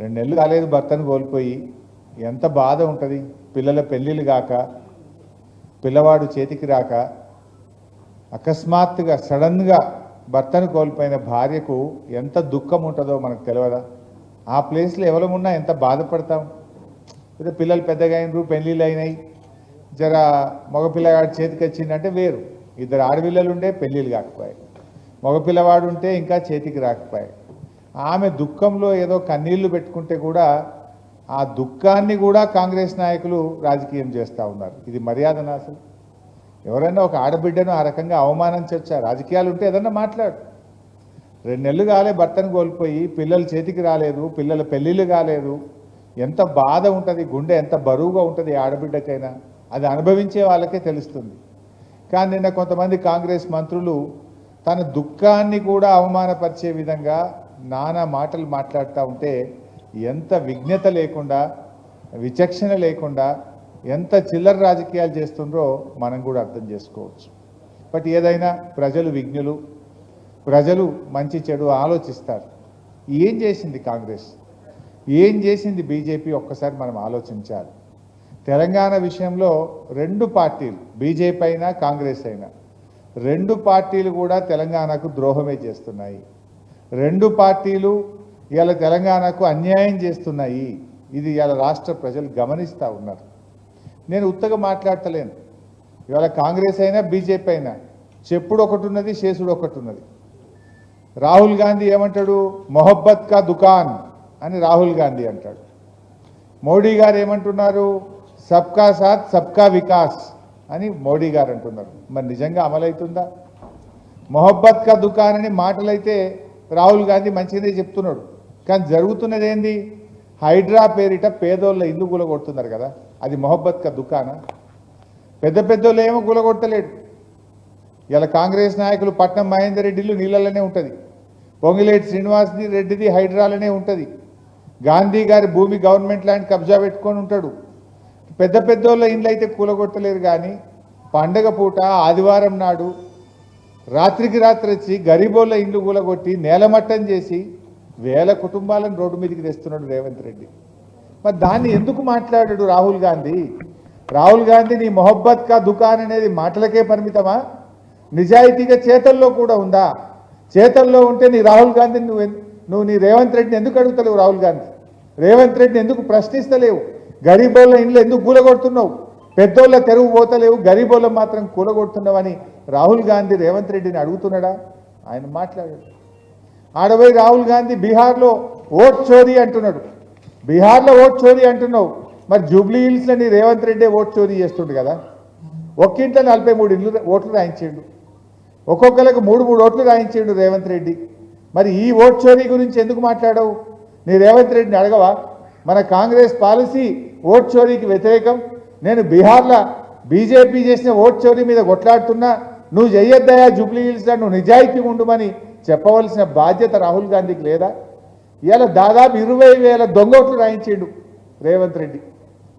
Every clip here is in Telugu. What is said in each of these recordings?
రెండు నెలలు కాలేదు భర్తను కోల్పోయి. ఎంత బాధ ఉంటుంది. పిల్లల పెళ్ళిళ్ళు కాక పిల్లవాడు చేతికి రాక అకస్మాత్తుగా సడన్గా భర్తను కోల్పోయిన భార్యకు ఎంత దుఃఖం ఉంటుందో మనకు తెలియదా ఆ ప్లేస్లో ఎవరమున్నా ఎంత బాధపడతాం? లేదా పిల్లలు పెద్దగా అయినరు పెళ్ళిళ్ళు అయినాయి. జర మగపిల్లగాడు చేతికి వచ్చిందంటే వేరు. ఇద్దరు ఆడపిల్లలు ఉండే పెళ్ళిళ్ళు కాకపోయాయి. మగపిల్లవాడు ఉంటే ఇంకా చేతికి రాకపోయాయి. ఆమె దుఃఖంలో ఏదో కన్నీళ్ళు పెట్టుకుంటే కూడా ఆ దుఃఖాన్ని కూడా కాంగ్రెస్ నాయకులు రాజకీయం చేస్తూ ఉన్నారు. ఇది మర్యాద అసలు. ఎవరైనా ఒక ఆడబిడ్డను ఆ రకంగా అవమానించవచ్చా రాజకీయాలు ఉంటే ఏదన్నా మాట్లాడు. రెండు నెలలు కాలే భర్తను కోల్పోయి పిల్లలు చేతికి రాలేదు పిల్లల పెళ్ళిళ్ళు కాలేదు. ఎంత బాధ ఉంటుంది గుండె ఎంత బరువుగా ఉంటుంది ఆడబిడ్డకైనా? అది అనుభవించే వాళ్ళకే తెలుస్తుంది. కానీ నిన్న కొంతమంది కాంగ్రెస్ మంత్రులు తన దుఃఖాన్ని కూడా అవమానపరిచే విధంగా నానా మాటలు మాట్లాడుతూ ఉంటే ఎంత విజ్ఞత లేకుండా విచక్షణ లేకుండా ఎంత చిల్లర రాజకీయాలు చేస్తుండ్రో మనం కూడా అర్థం చేసుకోవచ్చు. బట్ ఏదైనా ప్రజలు విజ్ఞులు ప్రజలు మంచి చెడు ఆలోచిస్తారు. ఏం చేసింది కాంగ్రెస్? ఏం చేసింది బీజేపీ? ఒక్కసారి మనం ఆలోచించాలి. తెలంగాణ విషయంలో రెండు పార్టీలు బీజేపీ అయినా కాంగ్రెస్ అయినా రెండు పార్టీలు కూడా తెలంగాణకు ద్రోహమే చేస్తున్నాయి. రెండు పార్టీలు ఇవాళ తెలంగాణకు అన్యాయం చేస్తున్నాయి. ఇది ఇవాళ రాష్ట్ర ప్రజలు గమనిస్తూ ఉన్నారు. నేను ఉత్తగా మాట్లాడతలేను. ఇవాళ కాంగ్రెస్ అయినా బీజేపీ అయినా చెప్పుడు ఒకటి ఉన్నది శేషుడు ఒకటి ఉన్నది రాహుల్ గాంధీ ఏమంటాడు? మొహబ్బత్ కా దుకాన్ అని రాహుల్ గాంధీ అంటాడు. మోడీ గారు ఏమంటున్నారు? సబ్కా సాత్ సబ్కా వికాస్ అని మోడీ గారు అంటున్నారు. మరి నిజంగా అమలవుతుందా? మొహబ్బత్ కా దుకాన్ అని మాటలైతే రాహుల్ గాంధీ మంచిగానే చెప్తున్నాడు. కానీ జరుగుతున్నది ఏంది? హైడ్రా పేరిట పేదోళ్ళ ఇల్లు గులగొడుతున్నారు కదా. అది మొహబ్బత్ కా దుకాణ? పెద్ద పెద్దోళ్ళు ఏమో గులగొట్టలేడు ఇలా కాంగ్రెస్ నాయకులు పట్నం మహేందర్ రెడ్డిలు నీళ్ళలోనే ఉంటుంది. పొంగిలేటి శ్రీనివాస్ రెడ్డిది హైడ్రాలోనే ఉంటుంది. గాంధీ గారి భూమి గవర్నమెంట్ ల్యాండ్ కబ్జా పెట్టుకొని ఉంటాడు. పెద్ద పెద్దోళ్ళ ఇండ్లు అయితే కూలగొట్టలేరు కానీ పండగ పూట ఆదివారం నాడు రాత్రికి రాత్రి వచ్చి గరీబోళ్ళ ఇండ్లు కూలగొట్టి నేలమట్టం చేసి వేల కుటుంబాలను రోడ్డు మీదకి తెస్తున్నాడు రేవంత్ రెడ్డి. మరి దాన్ని ఎందుకు మాట్లాడాడు రాహుల్ గాంధీ? రాహుల్ గాంధీ నీ మొహబ్బత్ కా దుకాన్ అనేది మాటలకే పరిమితమా? నిజాయితీగా చేతల్లో కూడా ఉందా? చేతల్లో ఉంటే నీ రాహుల్ గాంధీ నువ్వు నువ్వు నీ రేవంత్ రెడ్డిని ఎందుకు అడుగుతలేవు రాహుల్ గాంధీ? రేవంత్ రెడ్డిని ఎందుకు ప్రశ్నిస్తలేవు? గరీబోళ్ళ ఇండ్లు ఎందుకు కూలగొడుతున్నావు? పెద్దోళ్ళ తెరువు పోతలేవు గరీబోళ్ళ మాత్రం కూలగొడుతున్నావని రాహుల్ గాంధీ రేవంత్ రెడ్డిని అడుగుతున్నాడా? ఆయన మాట్లాడాడు. ఆడపోయి రాహుల్ గాంధీ బీహార్లో ఓట్ చోరీ అంటున్నాడు. బీహార్లో ఓట్ చోరీ అంటున్నావు. మరి జూబ్లీ హిల్స్లని రేవంత్ రెడ్డి ఓట్ చోరీ చేస్తుండు కదా. ఒక్కింట్లో నలభై మూడు ఇల్లు ఓట్లు రాయించిండు. ఒక్కొక్కరికి మూడు మూడు ఓట్లు రాయించిండు రేవంత్ రెడ్డి. మరి ఈ ఓట్ చోరీ గురించి ఎందుకు మాట్లాడవు? నీ రేవంత్ రెడ్డిని అడగవా? మన కాంగ్రెస్ పాలసీ ఓట్ చోరీకి వ్యతిరేకం. నేను బీహార్లో బీజేపీ చేసిన ఓట్ చోరీ మీద కొట్లాడుతున్నా. నువ్వు చెయ్యొద్దయా జూబ్లీ హిల్స్లో నువ్వు నిజాయితీగా ఉండమని చెప్పవలసిన బాధ్యత రాహుల్ గాంధీకి లేదా? ఇలా దాదాపు ఇరవై వేల దొంగోట్లు రాయించిండు రేవంత్ రెడ్డి.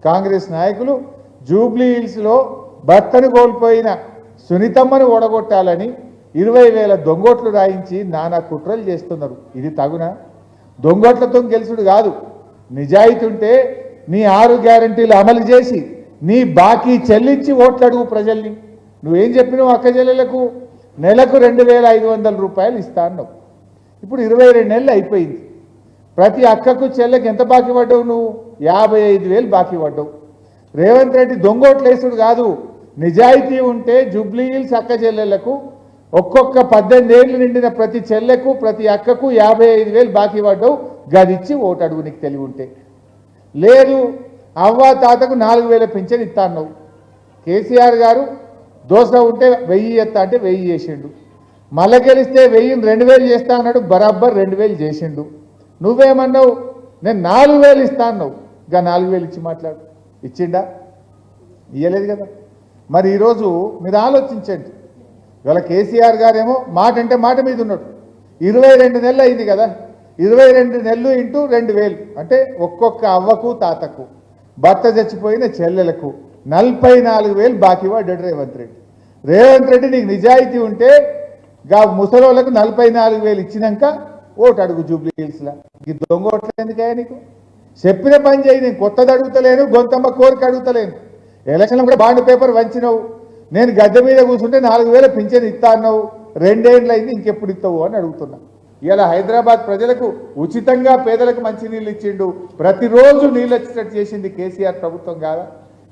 కాంగ్రెస్ నాయకులు జూబ్లీ హిల్స్లో భర్తను కోల్పోయిన సునీతమ్మను ఓడగొట్టాలని ఇరవై వేల దొంగోట్లు రాయించి నానా కుట్రలు చేస్తున్నారు. ఇది తగునా? దొంగోట్లతో గెలుసుడు కాదు. నిజాయితీ ఉంటే నీ ఆరు గ్యారంటీలు అమలు చేసి నీ బాకీ చెల్లించి ఓట్లు అడుగు ప్రజల్ని. నువ్వేం చెప్పినావు అక్క చెల్లెలకు? నెలకు రెండు వేల ఐదు వందల రూపాయలు ఇస్తా అన్నావు. ఇప్పుడు ఇరవై రెండు నెలలు అయిపోయింది. ప్రతి అక్కకు చెల్లెకి ఎంత బాకీ పడ్డావు నువ్వు? యాభై ఐదు వేలు బాకీ పడ్డావు. రేవంత్ రెడ్డి దొంగోట్లేసుడు కాదు. నిజాయితీ ఉంటే జూబ్లీ హిల్స్ అక్క చెల్లెళ్ళకు ఒక్కొక్క పద్దెనిమిది ఏళ్ళు నిండిన ప్రతి చెల్లెకు ప్రతి అక్కకు యాభై ఐదు వేలు బాకీ పడ్డావు. గదిచ్చి ఓటు అడుగు నీకు తెలివి ఉంటే. లేదు అవ్వ తాతకు నాలుగు వేల పింఛన్ ఇస్తాను కేసీఆర్ గారు దోశ ఉంటే వెయ్యి ఎత్తా అంటే వెయ్యి చేసిండు. మళ్ళా గెలిస్తే వెయ్యిని రెండు వేలు చేస్తా అన్నాడు బరాబర్ రెండు వేలు చేసిండు. నువ్వేమన్నావు? నేను నాలుగు వేలు ఇస్తా అన్నావు. ఇంకా నాలుగు వేలు ఇచ్చి మాట్లాడు. ఇచ్చిండా? ఇయ్యలేదు కదా. మరి ఈరోజు మీరు ఆలోచించండి. ఇవాళ కేసీఆర్ గారేమో మాట అంటే మాట మీద ఉన్నాడు. ఇరవై రెండు నెలలు అయింది కదా. ఇరవై రెండు నెలలు ఇంటూ రెండు వేలు. అంటే ఒక్కొక్క అవ్వకు తాతకు. భర్త చచ్చిపోయిన చెల్లెలకు. నలభై నాలుగు వేలు బాకీ పడ్డాడు రేవంత్ రెడ్డి. రేవంత్ రెడ్డి నీకు నిజాయితీ ఉంటే గా ముసలోళ్ళకు నలభై నాలుగు వేలు ఇచ్చినాక ఓటు అడుగు జూబ్లీ హిల్స్లా. ఈ దొంగ ఓట్లు ఎందుకయ్యా నీకు? చెప్పిన పని చేయి నేను కొత్తది అడుగుతలేను గొంతమ్మ కోరిక అడుగుతలేను. ఎలక్షన్లో కూడా బాండ్ పేపర్ వంచినవు. నేను గద్దె మీద కూర్చుంటే నాలుగు వేల పింఛన్ ఇస్తా అన్నావు. రెండేళ్ళు అయింది ఇంకెప్పుడు ఇస్తావు అని అడుగుతున్నా. ఇలా హైదరాబాద్ ప్రజలకు ఉచితంగా పేదలకు మంచి నీళ్ళు ఇచ్చిండు. ప్రతిరోజు నీళ్ళు వచ్చేటట్టు చేసింది కేసీఆర్ ప్రభుత్వం కాదా?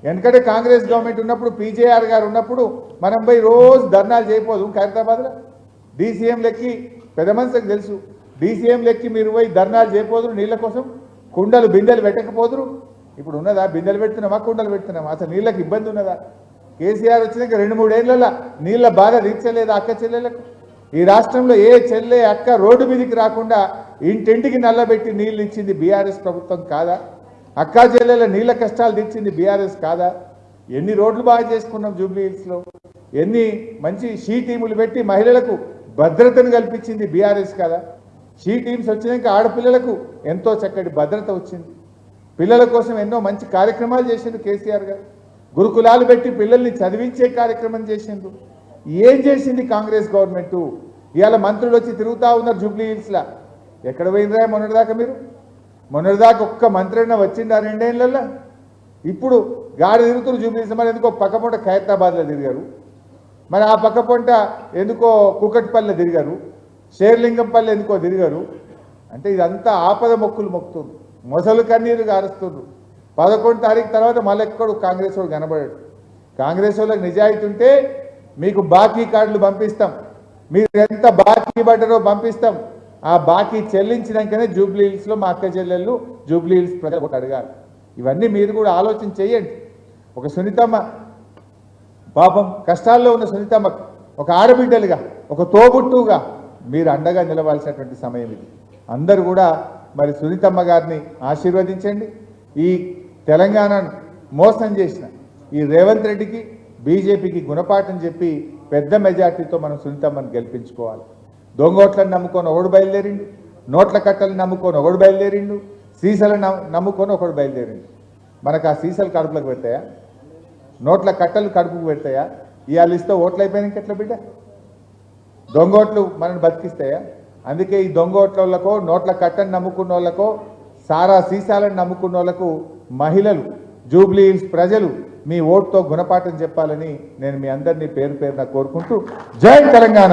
ఎందుకంటే కాంగ్రెస్ గవర్నమెంట్ ఉన్నప్పుడు పీజేఆర్ గారు ఉన్నప్పుడు మనం పోయి రోజు ధర్నాలు చేయకపోదు. హైదరాబాద్లో? డీసీఎం లెక్కి పెద్ద మనుషులకు తెలుసు. డీసీఎం లెక్కి మీరు పోయి ధర్నాలు చేయపోదురు నీళ్ళ కోసం? కుండలు బిందెలు పెట్టకపోదురు? ఇప్పుడు ఉన్నదా? బిందెలు పెడుతున్నామా? కుండలు పెడుతున్నామా? అసలు నీళ్ళకి ఇబ్బంది ఉన్నదా? కేసీఆర్ వచ్చినాక రెండు మూడేళ్ళలో నీళ్ళ బాధ తీర్చలేదు అక్క చెల్లెలకు. ఈ రాష్ట్రంలో ఏ చెల్లె అక్క రోడ్డు మీదకి రాకుండా ఇంటింటికి నల్లబెట్టి నీళ్ళు ఇచ్చింది బీఆర్ఎస్ ప్రభుత్వం కాదా? అక్కా చెల్లెల నీళ్ళ కష్టాలు తెచ్చింది బీఆర్ఎస్ కాదా? ఎన్ని రోడ్లు బాగా చేసుకున్నాం జూబ్లీ హిల్స్లో ఎన్ని మంచి షీ టీములు పెట్టి మహిళలకు భద్రతను కల్పించింది బీఆర్ఎస్ కదా? షీ టీమ్స్ వచ్చినాక ఆడపిల్లలకు ఎంతో చక్కటి భద్రత వచ్చింది. పిల్లల కోసం ఎన్నో మంచి కార్యక్రమాలు చేసిండు కేసీఆర్ గారు. గురుకులాలు పెట్టి పిల్లల్ని చదివించే కార్యక్రమం చేసిండు ఏం చేసింది కాంగ్రెస్ గవర్నమెంట్? ఇవాళ మంత్రులు వచ్చి తిరుగుతూ ఉన్నారు జూబ్లీ హిల్స్లా ఎక్కడ పోయినరా మొన్నటిదాకా మీరు? మొన్నటిదాకా ఒక్క మంత్రి అయినా వచ్చిందా రెండేళ్ళల్లో ఇప్పుడు గాడి తిరుగుతున్న జూబ్లీ మరి ఎందుకో పక్క పూట ఖైరతాబాద్లో తిరిగారు. మరి ఆ పక్క పొంట ఎందుకో కుకట్పల్లి తిరిగారు. షేర్లింగంపల్లి ఎందుకో తిరిగారు. అంటే ఇదంతా ఆపద మొక్కులు మొక్కుతుంది మొసలు కన్నీరు గారుస్తుండ్రు. పదకొండు తారీఖు తర్వాత మళ్ళెక్కడు కాంగ్రెస్ వాడు కనబడాడు. కాంగ్రెస్ వాళ్ళకి నిజాయితీ ఉంటే మీకు బాకీ కార్డులు పంపిస్తాం. మీరు ఎంత బాకీ పడ్డారో పంపిస్తాం. ఆ బాకీ చెల్లించినాకనే జూబ్లీ హిల్స్లో మా అక్క చెల్లెళ్ళు జూబ్లీ హిల్స్ ప్రజలు ఒకటి అడగాలి. ఇవన్నీ మీరు కూడా ఆలోచన చేయండి. ఒక సునీతమ్మ పాపం కష్టాల్లో ఉన్న సునీతమ్మకు ఒక ఆడబిడ్డలుగా ఒక తోబుట్టుగా మీరు అండగా నిలవాల్సినటువంటి సమయం ఇది. అందరూ కూడా మరి సునీతమ్మ గారిని ఆశీర్వదించండి. ఈ తెలంగాణను మోసం చేసిన ఈ రేవంత్ రెడ్డికి బీజేపీకి గుణపాఠం చెప్పి పెద్ద మెజార్టీతో మనం సునీతమ్మని గెలిపించుకోవాలి. దొంగోట్లను నమ్ముకొని ఒకడు బయలుదేరిండు నోట్ల కట్టలను నమ్ముకొని ఒకడు బయలుదేరిండు సీసాలను నమ్ముకొని ఒకడు బయలుదేరిండు. మనకు ఆ సీసలు కడుపులకు పెడతాయా? నోట్ల కట్టలు కడుపుకు పెడతాయా? ఇవాళ ఇస్తే ఓట్లు అయిపోయినాక ఎట్లా బిడ్డ? దొంగోట్లు మనల్ని బతికిస్తాయా? అందుకే ఈ దొంగోట్లకో నోట్ల కట్టని నమ్ముకున్న వాళ్ళకో సారా సీసాలను నమ్ముకున్న వాళ్ళకు మహిళలు జూబ్లీ హిల్స్ ప్రజలు మీ ఓటుతో గుణపాఠం చెప్పాలని నేను మీ అందరినీ పేరు పేరున కోరుకుంటూ జై తెలంగాణ!